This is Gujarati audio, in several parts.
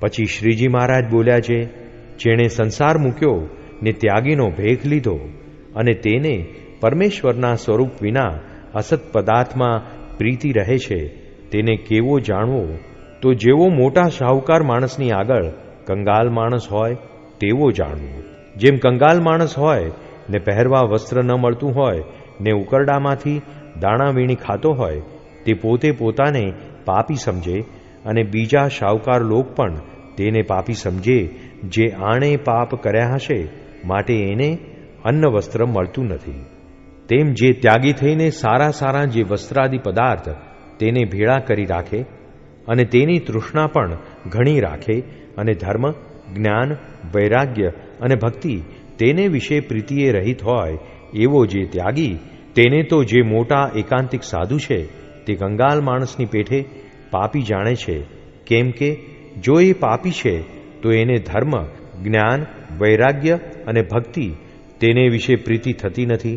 પછી શ્રીજી મહારાજ બોલ્યા છે, જેણે સંસાર મૂક્યો ને ત્યાગીનો ભેખ લીધો અને તેને પરમેશ્વરના સ્વરૂપ વિના અસત પદાર્થમાં પ્રીતિ રહે છે, તેને કેવો જાણવો? તો જેવો મોટા શાહુકાર માણસની આગળ કંગાલ માણસ હોય, તેવો જાણવો. જેમ કંગાલ માણસ હોય ને પહેરવા વસ્ત્ર ન મળતું હોય ને ઉકરડામાંથી દાણા વીણી ખાતો હોય, તે પોતે પોતાને પાપી સમજે અને બીજા શાહુકાર લોક પણ તેને પાપી સમજે, જે આણે પાપ કર્યા હશે, માટે એને અન્ન વસ્ત્ર મળતું નથી. તેમ જે ત્યાગી થઈને સારા સારા જે વસ્ત્રાદિ પદાર્થ તેને ભેળા કરી રાખે, અને તેની તૃષ્ણા પણ ઘણી રાખે, અને ધર્મ, જ્ઞાન, વૈરાગ્ય અને ભક્તિ તેને વિશે પ્રીતિએ રહિત હોય, એવો જે ત્યાગી, તેને તો જે મોટા એકાંતિક સાધુ છે, તે કંગાલ માણસની પેઠે પાપી જાણે છે. કેમ કે, જો એ પાપી છે, તો એને ધર્મ, જ્ઞાન, વૈરાગ્ય અને ભક્તિ તેને વિશે પ્રીતિ થતી નથી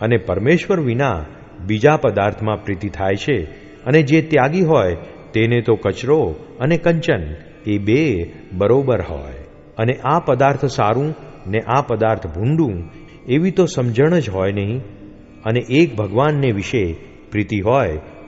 અને પરમેશ્વર વિના બીજા પદાર્થમાં પ્રીતિ થાય છે અને જે ત્યાગી હોય તેને તો કચરો અને કંચન એ બે બરોબર હોય. અને આ પદાર્થ સારું ને આ પદાર્થ ભૂંડું એવી તો સમજણ જ હોય નહીં અને એક ભગવાનને વિશે પ્રીતિ હોય